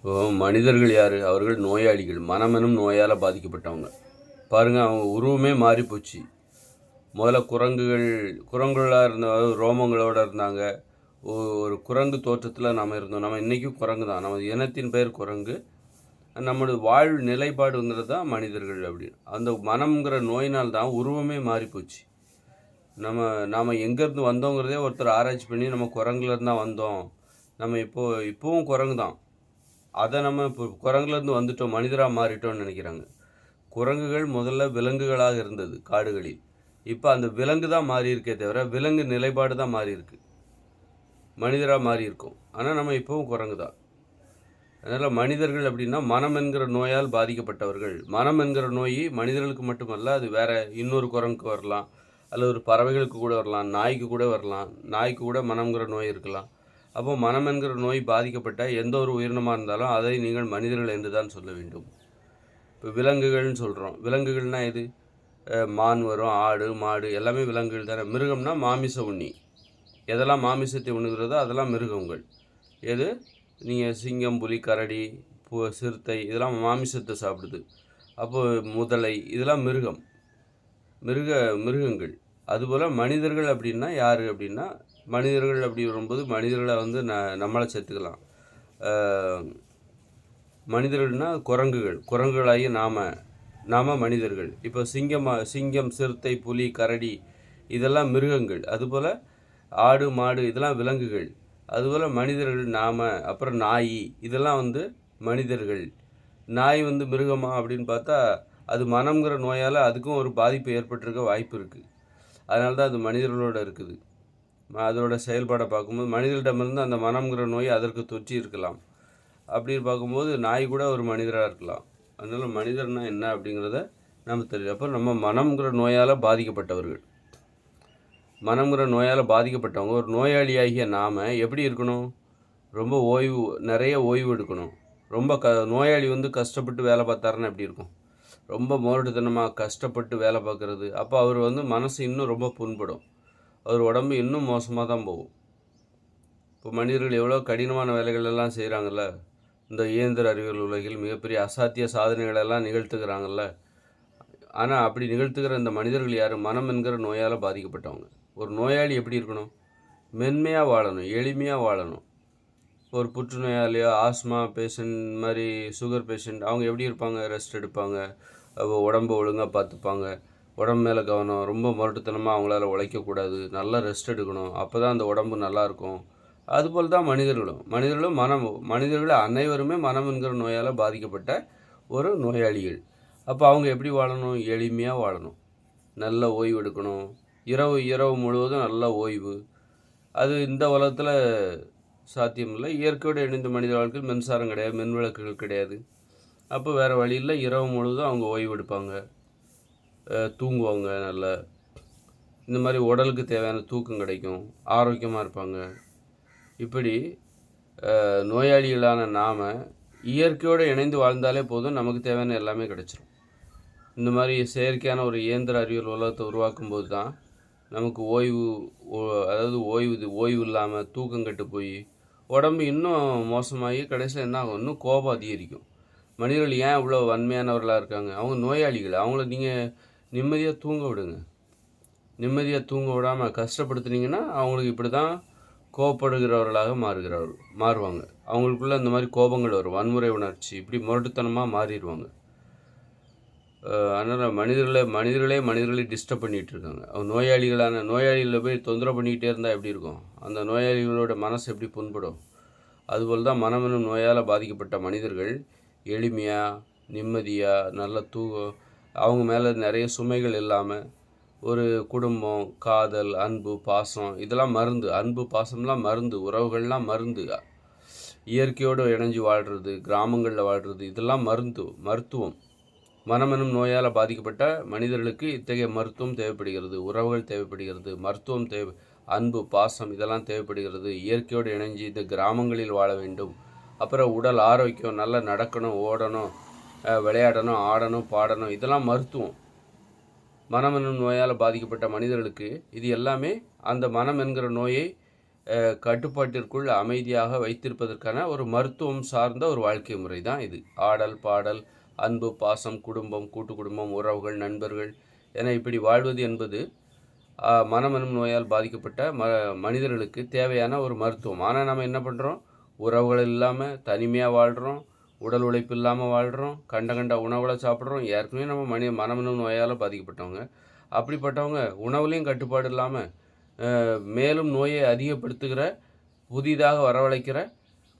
இப்போ மனிதர்கள் யார்? அவர்கள் நோயாளிகள். மனமெனும் நோயால் பாதிக்கப்பட்டவங்க. பாருங்கள் அவங்க உருவமே மாறி போச்சு முதல்ல குரங்குகள் குரங்குகளாக இருந்த ரோமங்களோடு இருந்தாங்க. ஒரு குரங்கு தோற்றத்தில் நம்ம இருந்தோம். நம்ம இன்றைக்கும் குரங்கு தான். நம்ம இனத்தின் பெயர் குரங்கு. நம்மளோட வாழ் நிலைப்பாடுங்கிறது தான் மனிதர்கள் அப்படின்னு அந்த மனம்ங்கிற நோயினால் தான் உருவமே மாறிப்போச்சு. நம்ம நாம் எங்கேருந்து வந்தோங்கிறதே ஒருத்தர் ஆராய்ச்சி பண்ணி நம்ம குரங்குலேருந்து தான் வந்தோம். நம்ம இப்போது இப்போவும் குரங்கு தான். அதை நம்ம இப்போ குரங்குலேருந்து வந்துட்டோம் மனிதராக மாறிட்டோம்னு நினைக்கிறாங்க. குரங்குகள் முதல்ல விலங்குகளாக இருந்தது காடுகளில். இப்போ அந்த விலங்கு தான் மாறி இருக்கே தவிர விலங்கு நிலைப்பாடு தான் மாறி இருக்கு மனிதராக மாறி இருக்கும் ஆனால் நம்ம இப்போவும் குரங்கு தான். அதனால் மனிதர்கள் அப்படின்னா மனம் என்கிற நோயால் பாதிக்கப்பட்டவர்கள். மனம் என்கிற நோய் மனிதர்களுக்கு மட்டுமல்ல அது வேற இன்னொரு குரங்குக்கு வரலாம். அல்லது ஒரு பறவைகளுக்கு கூட வரலாம் நாய்க்கு கூட வரலாம். நாய்க்கு கூட மனம்ங்கிற நோய் இருக்கலாம். அப்போ மனம் என்கிற நோய் பாதிக்கப்பட்ட எந்த ஒரு உயிரினமாக இருந்தாலும் அதை நீங்கள் மனிதர்கள் என்று தான் சொல்ல வேண்டும். இப்போ விலங்குகள்னு சொல்கிறோம் விலங்குகள்னால் எது? மான் வரும் ஆடு மாடு எல்லாமே விலங்குகள் தானே. மிருகம்னா மாமிச உண்ணி. எதெல்லாம் மாமிசத்தை உண்ணுகிறதோ அதெல்லாம் மிருகங்கள். எது? நீங்கள் சிங்கம் புலி கரடி பூ சிறுத்தை இதெல்லாம் மாமிசத்தை சாப்பிடுது. அப்போது முதலை இதெல்லாம் மிருகம். மிருக மிருகங்கள். அதுபோல் மனிதர்கள் அப்படின்னா யார் அப்படின்னா மனிதர்கள் அப்படி வரும்போது மனிதர்களை வந்து ந நம்மளை சேர்த்துக்கலாம். மனிதர்கள்னால் மனிதர்கள்னா குரங்குகள். குரங்குகளாகிய நாம் நாம மனிதர்கள். இப்போ சிங்கமாக சிங்கம் சிறுத்தை புலி கரடி இதெல்லாம் மிருகங்கள். அதுபோல் ஆடு மாடு இதெல்லாம் விலங்குகள். அதுபோல் மனிதர்கள் நாம் அப்புறம் நாய் இதெல்லாம் வந்து மனிதர்கள். நாய் வந்து மிருகமா அப்படின்னு பார்த்தா அது மனம்ங்கிற நோயால் அதுக்கும் ஒரு பாதிப்பு ஏற்பட்டிருக்க வாய்ப்பு இருக்குது அதனால தான் அது மனிதர்களோட இருக்குது. அதோட செயல்பாடை பார்க்கும்போது மனிதர்களிடமிருந்து அந்த மனம்ங்கிற நோய் அதற்கு தொற்றி இருக்கலாம். அப்படி பார்க்கும்போது நாய் கூட ஒரு மனிதராக இருக்கலாம். அதனால் மனிதர்னா என்ன அப்படிங்கிறத நம்ம தெரியும் அப்போ நம்ம மனம்ங்கிற நோயால் பாதிக்கப்பட்டவர்கள். மனம்ங்கிற நோயால் பாதிக்கப்பட்டவங்க ஒரு நோயாளியாகிய நாம் எப்படி இருக்கணும்? ரொம்ப ஓய்வு நிறைய ஓய்வு எடுக்கணும். ரொம்ப க நோயாளி வந்து கஷ்டப்பட்டு வேலை பார்த்தாருன்னா எப்படி இருக்கும்? ரொம்ப மோரட்டுத்தனமாக கஷ்டப்பட்டு வேலை பார்க்குறது. அப்போ அவர் வந்து மனசு இன்னும் ரொம்ப புண்படும். அவர் உடம்பு இன்னும் மோசமாக தான் போகும். இப்போ மனிதர்கள் எவ்வளோ கடினமான வேலைகள் எல்லாம் செய்கிறாங்கல்ல? இந்த இயந்திர அறிவியல் உலகில் மிகப்பெரிய அசாத்திய சாதனைகளெல்லாம் நிகழ்த்துக்கிறாங்கல்ல ஆனால் அப்படி நிகழ்த்துகிற இந்த மனிதர்கள் யார்? மனம் என்கிற நோயால் பாதிக்கப்பட்டவங்க. ஒரு நோயாளி எப்படி இருக்கணும்? மென்மையாக வாழணும் எளிமையாக வாழணும். ஒரு புற்றுநோயாளியோ ஆஸ்மா பேஷண்ட் மாதிரி சுகர் பேஷண்ட் அவங்க எப்படி இருப்பாங்க? ரெஸ்ட் எடுப்பாங்க. அவ உடம்பு ஒழுங்காக பார்த்துப்பாங்க. உடம்பு மேலே கவனம் ரொம்ப முரட்டுத்தனமாக அவங்களால உழைக்கக்கூடாது நல்லா ரெஸ்ட் எடுக்கணும் அப்போ தான் அந்த உடம்பு நல்லாயிருக்கும் அதுபோல் தான் மனிதர்களும். மனிதர்களும் மனம் மனிதர்கள் அனைவருமே மனம் என்கிற நோயால் பாதிக்கப்பட்ட ஒரு நோயாளிகள். அப்போ அவங்க எப்படி வாழணும்? எளிமையாக வாழணும். நல்ல ஓய்வு எடுக்கணும். இரவு இரவு முழுவதும் நல்ல ஓய்வு. அது இந்த உலகத்தில் சாத்தியமில்லை இயற்கையோடு இணைந்த மனித வாழ்க்கையில் மின்சாரம் கிடையாது மின் விளக்குகள் கிடையாது. அப்போ வேறு வழியில் இரவு முழுவதும் அவங்க ஓய்வு எடுப்பாங்க. தூங்குவாங்க நல்லா இந்த மாதிரி உடலுக்கு தேவையான தூக்கம் கிடைக்கும் ஆரோக்கியமாக இருப்பாங்க. இப்படி நோயாளிகளான நாம் இயற்கையோடு இணைந்து வாழ்ந்தாலே போதும் நமக்கு தேவையான எல்லாமே கிடைச்சிரும். இந்த மாதிரி செயற்கையான ஒரு இயந்திர அறிவியல் உலகத்தை உருவாக்கும் போது தான் நமக்கு ஓய்வு அதாவது ஓய்வு இது ஓய்வு இல்லாமல் தூக்கம் கெட்டு போய் உடம்பு இன்னும் மோசமாகி கடைசியில் என்ன ஆகும்? இன்னும் கோபம் அதிகரிக்கும். மனிதர்கள் ஏன் இவ்வளோ வன்மையானவர்களாக இருக்காங்க? அவங்க நோயாளிகள். அவங்கள நீங்கள் நிம்மதியாக தூங்க விடுங்க. நிம்மதியாக தூங்க விடாமல் கஷ்டப்படுத்துனீங்கன்னா அவங்களுக்கு இப்படி தான் கோவப்படுகிறவர்களாக மாறுகிறவர்கள் மாறுவாங்க. அவங்களுக்குள்ளே இந்த மாதிரி கோபங்கள் வரும். வன்முறை உணர்ச்சி இப்படி முரட்டுத்தனமாக மாறிடுவாங்க. அதனால் மனிதர்களை மனிதர்களே மனிதர்களே டிஸ்டர்ப் பண்ணிகிட்டு இருக்காங்க. அவங்க நோயாளிகளான நோயாளிகளை போய் தொந்தரவு பண்ணிக்கிட்டே இருந்தால் எப்படி இருக்கும்? அந்த நோயாளிகளோட மனசு எப்படி புண்படும்? அதுபோல் தான் மனமெனும் நோயால் பாதிக்கப்பட்ட மனிதர்கள் எளிமையாக நிம்மதியாக நல்ல தூக்கம் அவங்க மேலே நிறைய சுமைகள் இல்லாமல் ஒரு குடும்பம் காதல் அன்பு பாசம் இதெல்லாம் மருந்து. அன்பு பாசம்லாம் மருந்து. உறவுகள்லாம் மருந்து. இயற்கையோடு இணைஞ்சு வாழ்கிறது கிராமங்களில் வாழ்கிறது இதெல்லாம் மருந்து மருத்துவம். மனமெனும் நோயால் பாதிக்கப்பட்ட மனிதர்களுக்கு இத்தகைய மருத்துவம் தேவைப்படுகிறது. உறவுகள் தேவைப்படுகிறது. மருத்துவம் தேவை. அன்பு பாசம் இதெல்லாம் தேவைப்படுகிறது. இயற்கையோடு இணைஞ்சு இந்த கிராமங்களில் வாழ வேண்டும். அப்புறம் உடல் ஆரோக்கியம் நல்லா நடக்கணும் ஓடணும். விளையாடணும் ஆடணும் பாடணும் இதெல்லாம் மருத்துவம். மனம் என்னும் நோயால் பாதிக்கப்பட்ட மனிதர்களுக்கு இது எல்லாமே அந்த மனம் என்கிற நோயை கட்டுப்பாட்டிற்குள் அமைதியாக வைத்திருப்பதற்கான ஒரு மருத்துவம் சார்ந்த ஒரு வாழ்க்கை முறை தான் இது. ஆடல் பாடல் அன்பு பாசம் குடும்பம் கூட்டு குடும்பம் உறவுகள் நண்பர்கள் என இப்படி வாழ்வது என்பது மனமெனும் நோயால் பாதிக்கப்பட்ட ம மனிதர்களுக்கு தேவையான ஒரு மருத்துவம். ஆனால் நம்ம என்ன பண்ணுறோம் உறவுகள் இல்லாமல் தனிமையாக வாழ்கிறோம் உடல் உழைப்பு இல்லாமல் வாழ்கிறோம் கண்ட கண்ட உணவுகளை சாப்பிட்றோம். ஏற்கனவே நம்ம மனி மனமன நோயால் பாதிக்கப்பட்டவங்க. அப்படிப்பட்டவங்க உணவுலையும் கட்டுப்பாடு இல்லாமல் மேலும் நோயை அதிகப்படுத்துகிற புதிதாக வரவழைக்கிற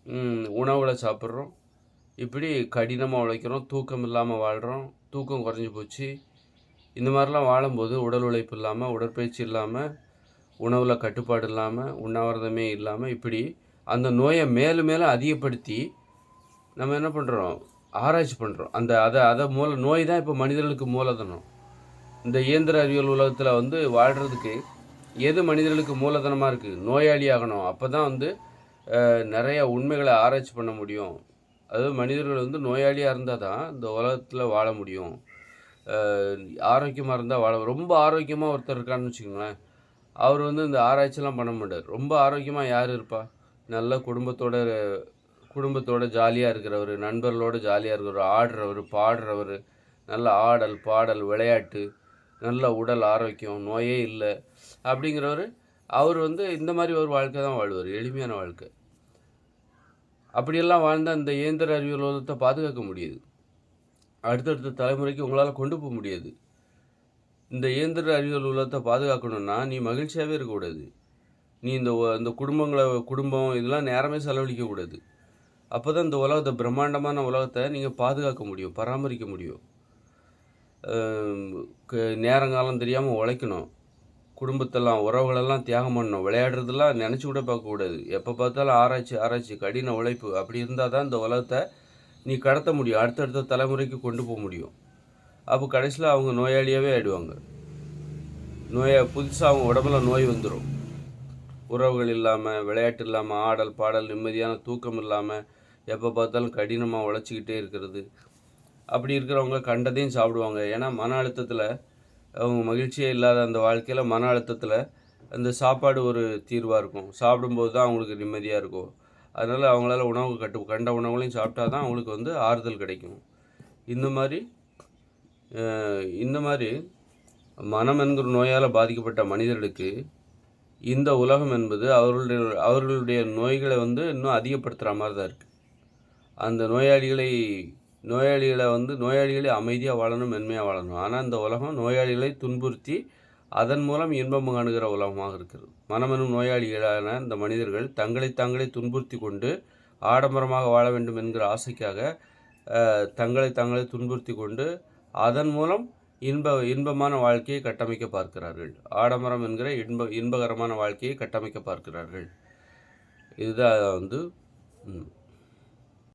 ம், உணவுகளை சாப்பிட்றோம். இப்படி கடினமாக உழைக்கிறோம் தூக்கம் இல்லாமல் வாழ்கிறோம் தூக்கம் குறைஞ்சி போச்சு. இந்த மாதிரிலாம் வாழும்போது உடல் உழைப்பு இல்லாமல் உடற்பயிற்சி இல்லாமல் உணவில் கட்டுப்பாடு இல்லாமல் உண்ணாவிரதமே இல்லாமல் இப்படி அந்த நோயை மேலும் மேலும் அதிகப்படுத்தி நம்ம என்ன பண்ணுறோம் ஆராய்ச்சி பண்ணுறோம் அந்த அதை அதை மூல நோய் தான் இப்போ மனிதர்களுக்கு மூலதனம். இந்த இயந்திர அறிவியல் உலகத்தில் வந்து வாழ்கிறதுக்கு எது மனிதர்களுக்கு மூலதனமாக இருக்குது நோயாளி ஆகணும். அப்போ தான் வந்து நிறைய உண்மைகளை ஆராய்ச்சி பண்ண முடியும். அதாவது மனிதர்கள் வந்து நோயாளியாக இருந்தால் தான் இந்த உலகத்தில் வாழ முடியும். ஆரோக்கியமாக இருந்தால் வாழ ரொம்ப ஆரோக்கியமாக ஒருத்தர் இருக்கான்னு வச்சுக்கோங்களேன். அவர் வந்து இந்த ஆராய்ச்சிலாம் பண்ண மாட்டார். ரொம்ப ஆரோக்கியமாக யார் இருப்பா? நல்ல குடும்பத்தோட குடும்பத்தோடு ஜாலியாக இருக்கிறவர் நண்பர்களோடு ஜாலியாக இருக்கிறவர் ஆடுறவர் பாடுறவர் நல்ல ஆடல் பாடல் விளையாட்டு நல்ல உடல் ஆரோக்கியம் நோயே இல்லை அப்படிங்கிறவர் அவர் வந்து இந்த மாதிரி ஒரு வாழ்க்கை தான் வாழ்வார் எளிமையான வாழ்க்கை. அப்படியெல்லாம் வாழ்ந்தால் இந்த இயந்திர அறிவியல் உலகத்தை பாதுகாக்க முடியாது. அடுத்தடுத்த தலைமுறைக்கு உங்களால் கொண்டு போக முடியாது. இந்த இயந்திர அறிவியல் உலகத்தை பாதுகாக்கணும்னா நீ மகிழ்ச்சியாகவே இருக்கக்கூடாது நீ இந்த இந்த குடும்பங்களை குடும்பம் இதெல்லாம் நேரமே செலவழிக்கக்கூடாது அப்போ தான் இந்த உலகத்தை பிரம்மாண்டமான உலகத்தை நீங்கள் பாதுகாக்க முடியும் பராமரிக்க முடியும். க- நேரங்காலம் தெரியாமல் உழைக்கணும். குடும்பத்தெல்லாம் உறவுகளெல்லாம் தியாகம் பண்ணணும். விளையாடுறதெல்லாம் நினச்சி கூட பார்க்கக்கூடாது எப்போ பார்த்தாலும் ஆராய்ச்சி ஆராய்ச்சி கடின உழைப்பு. அப்படி இருந்தால் தான் இந்த உலகத்தை நீ கடத்த முடியும். அடுத்தடுத்த தலைமுறைக்கு கொண்டு போக முடியும். அப்போ கடைசியில் அவங்க நோயாளியாகவே ஆயிடுவாங்க. நோயை புதுசாக அவங்க உடம்புல நோய் வந்துடும் உறவுகள் இல்லாமல் விளையாட்டு இல்லாமல் ஆடல் பாடல் நிம்மதியான தூக்கம் இல்லாமல் எப்போ பார்த்தாலும் கடினமாக உழைச்சிக்கிட்டே இருக்கிறது. அப்படி இருக்கிறவங்க கண்டதையும் சாப்பிடுவாங்க. ஏன்னா மன அழுத்தத்தில் அவங்க மகிழ்ச்சியே இல்லாத அந்த வாழ்க்கையில் மன அழுத்தத்தில் அந்த சாப்பாடு ஒரு தீர்வாக இருக்கும். சாப்பிடும்போது தான் அவங்களுக்கு நிம்மதியாக இருக்கும். அதனால் அவங்களால உணவு கட்டு கண்ட உணவுகளையும் சாப்பிட்டா தான் அவங்களுக்கு வந்து ஆறுதல் கிடைக்கும். இந்த மாதிரி இந்த மாதிரி மனம் என்கிற நோயால் பாதிக்கப்பட்ட மனிதர்களுக்கு இந்த உலகம் என்பது அவர்களுடைய அவர்களுடைய நோய்களை வந்து இன்னும் அதிகப்படுத்துகிற மாதிரி தான் இருக்குது அந்த நோயாளிகளை நோயாளிகளை வந்து நோயாளிகளை அமைதியாக வாழணும் மென்மையாக வாழணும். ஆனால் இந்த உலகம் நோயாளிகளை துன்புறுத்தி அதன் மூலம் இன்பம் காணுகிற உலகமாக இருக்கிறது. மனமெனும் நோயாளிகளான இந்த மனிதர்கள் தங்களை தாங்களே துன்புறுத்தி கொண்டு ஆடம்பரமாக வாழ வேண்டும் என்கிற ஆசைக்காக தங்களை தாங்களே துன்புறுத்தி கொண்டு அதன் மூலம் இன்ப இன்பமான வாழ்க்கையை கட்டமைக்க பார்க்கிறார்கள். ஆடம்பரம் என்கிற இன்ப இன்பகரமான வாழ்க்கையை கட்டமைக்க பார்க்கிறார்கள். இதுதான் வந்து ம்,